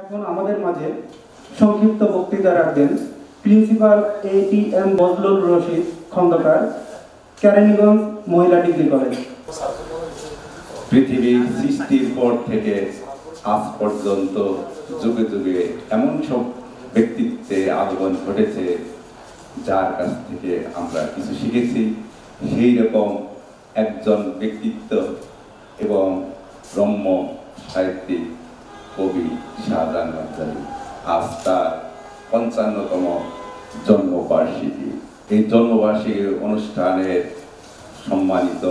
এখন আমাদের মাঝে সংক্ষিপ্ত বক্তৃতা রাখবেন principal A T M Bazlul Rashid, Khandakar, Keraniganj মহিলা ডিগ্রি কলেজ। পৃথিবী সৃষ্টির পর থেকে আজ পর্যন্ত যুগে যুগে এমন সব ব্যক্তিত্বে আগমন ঘটেছে, যার কাছ থেকে আমরা কিছু শিখেছি। সেই রকম একজন ব্যক্তিত্ব এবং রম্য সাহিত্যিক কবি শাহজাহান আফজালি আজ তার পঞ্চান্নতম জন্মবার্ষিকী। এই জন্মবার্ষিকী অনুষ্ঠানের সম্মানিত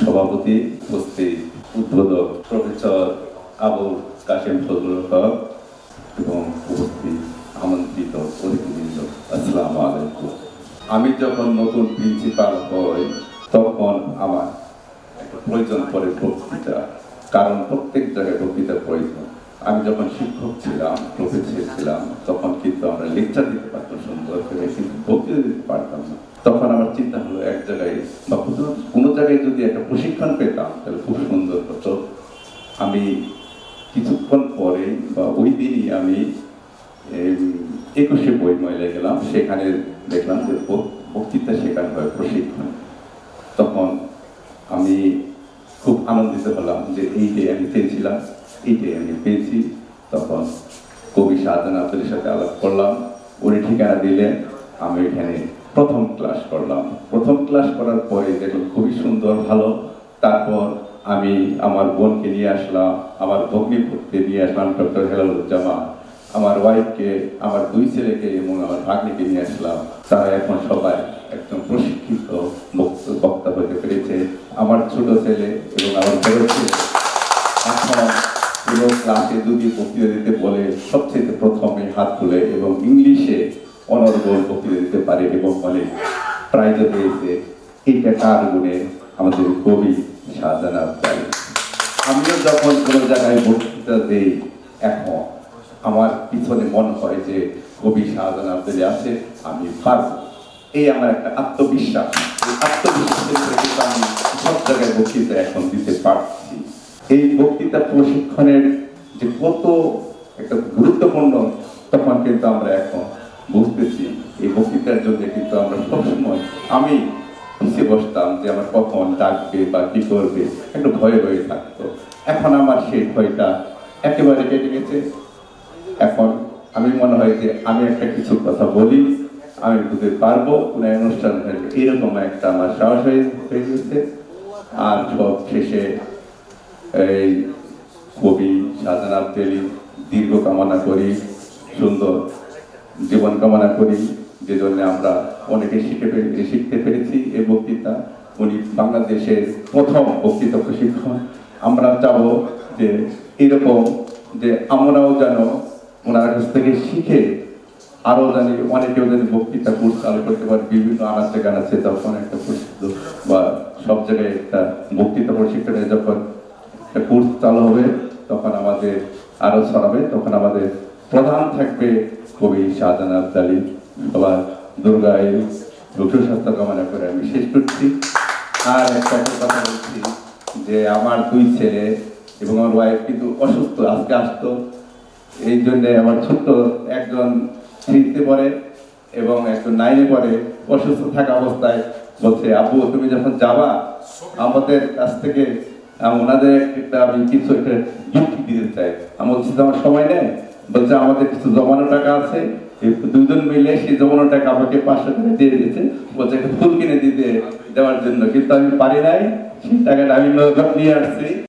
সভাপতি উপস্থিত উদ্বোধক প্রফেসর আবুল কাশেম ফজলুল হক এবং উপস্থিত আমন্ত্রিত অতিথিবৃন্দ, আসসালামু আলাইকুম। আমি যখন নতুন প্রিন্সিপাল হই, তখন আমার একটা প্রয়োজন পড়ে বক্তৃতা, কারণ প্রত্যেক জায়গায় বক্তৃতার প্রয়োজন। আমি যখন শিক্ষক ছিলাম প্রফেসর ছিলাম, তখন কিন্তু আমরা লেকচার দিতে পারতাম সুন্দর করে, কিন্তু বক্তৃতা দিতে পারতাম না। তখন আমার চিন্তা হলো এক জায়গায়, বা কোনো- জায়গায় যদি একটা প্রশিক্ষণ পেতাম, তাহলে খুব সুন্দর হতো। আমি কিছুক্ষণ পরে, বা ওই দিনই আমি একুশে বই মহিলা গেলাম। সেখানে দেখলাম যে বক্তৃতা শেখানো হয় প্রশিক্ষণ। তখন আমি খুব আনন্দিত হলাম যে এই যে আমি পেয়েছিলাম এইটাই পেয়েছি। তখন কবি শাহজাহান সাথে আলাপ করলাম। উনি ঠিকানা দিলেন। আমি এখানে প্রথম ক্লাস করলাম। প্রথম ক্লাস করার পরে দেখলাম খুবই সুন্দর, ভালো। তারপর আমি আমার বোনকে নিয়ে আসলাম, আমার ভগ্নিপুরকে নিয়ে আসলাম, ডক্টর হেলালুজ্জামান। আমার ওয়াইফকে আমার দুই ছেলেকে এবং আমার ভাগ্নিকে নিয়ে আসলাম। তারা এখন সবাই একদম প্রশিক্ষিত বক্তা হতে পেরেছে। আমার ছোট ছেলে এবং আমার বড় ছেলে এখন পুরো ক্লাসে বক্তৃতা দিতে বলে সবচেয়ে প্রথমে হাত তুলে এবং ইংলিশে অনর্গল বক্তৃতা দিতে পারে এবং বলে প্রাইজও পেয়েছে এইটা কার গুণে আমাদের কবি শাহজাহান আফজালি আমিও যখন কোনো জায়গায় বক্তৃতা দেই, এখন আমার পিছনে মনে হয় যে কবি শাহজাহান আফজালি আছে, আমি পারব। এই আমার একটা আত্মবিশ্বাস। বক্তৃতা প্রশিক্ষণের যে কত একটা গুরুত্বপূর্ণ তখন কিন্তু আমরা এখন বুঝতেছি। এই বক্তৃতার জন্য কিন্তু আমরা সবসময় আমি পিছিয়ে বসতাম যে আমার কখন ডাকবে বা কি করবে, একটু ভয়ে ভয়ে থাকতো। এখন আমার সেই ভয়টা একেবারে কেটে গেছে। এখন আমি মনে হয় যে আমি একটা কিছু কথা বলি, আমি বুঝতে পারব কোনো অনুষ্ঠান এরকম একটা আমার সাহস হয়ে গেছে। আর সব শেষে এই কবি শাহজাহান আবদেলি দীর্ঘ কামনা করি, সুন্দর জীবন কামনা করি, যে জন্য আমরা অনেকে শিখে পেরে- শিখতে পেরেছি এই বক্তৃতা। উনি বাংলাদেশের প্রথম বক্তৃতা প্রশিক্ষণ আমরা চাবো যে এরকম যে আমরাও যেন ওনার কাছ থেকে শিখে আরও জানি অনেকেও জানি বক্তৃতা কোর্স চালু করতে পারে। বিভিন্ন আনাচে গানাচে তখন একটা প্রসিদ্ধ বা সব জায়গায় একটা বক্তৃতা প্রশিক্ষণে যখন একটা কোর্স চালু হবে তখন আমাদের আরও ছড়াবে তখন আমাদের প্রধান থাকবে কবি শাহজাহান আবদালি সবার দুর্গায় রুদ্র স্বাস্থ্য কামনা করে আমি শেষ করছি। আর একটা কথা বলছি যে আমার দুই ছেলে এবং আমার ওয়াইফ কিন্তু অসুস্থ, আজকে আসতো। এই জন্য আমার ছোট্ট একজন থ্রিতে পড়ে এবং একজন নাইনে পড়ে, অসুস্থ থাকা অবস্থায় বলছে, আব্বু, তুমি যখন যাবা, আমাদের কাছ থেকে ওনাদের একটা আমি কিছু একটা যুক্তি দিতে চাই। আমি বলছি যে আমার সময় নেই? বলছে, আমাদের কিছু জমানো টাকা আছে। দুজন মিলে সেই জমানো টাকা আমাকে পাঁচশো টাকা দিয়ে দিয়েছে। বলছে, একটা ফুল কিনে দিতে দেওয়ার জন্য। কিন্তু আমি পারি নাই। সেই টাকাটা আমি নিয়ে আসছি।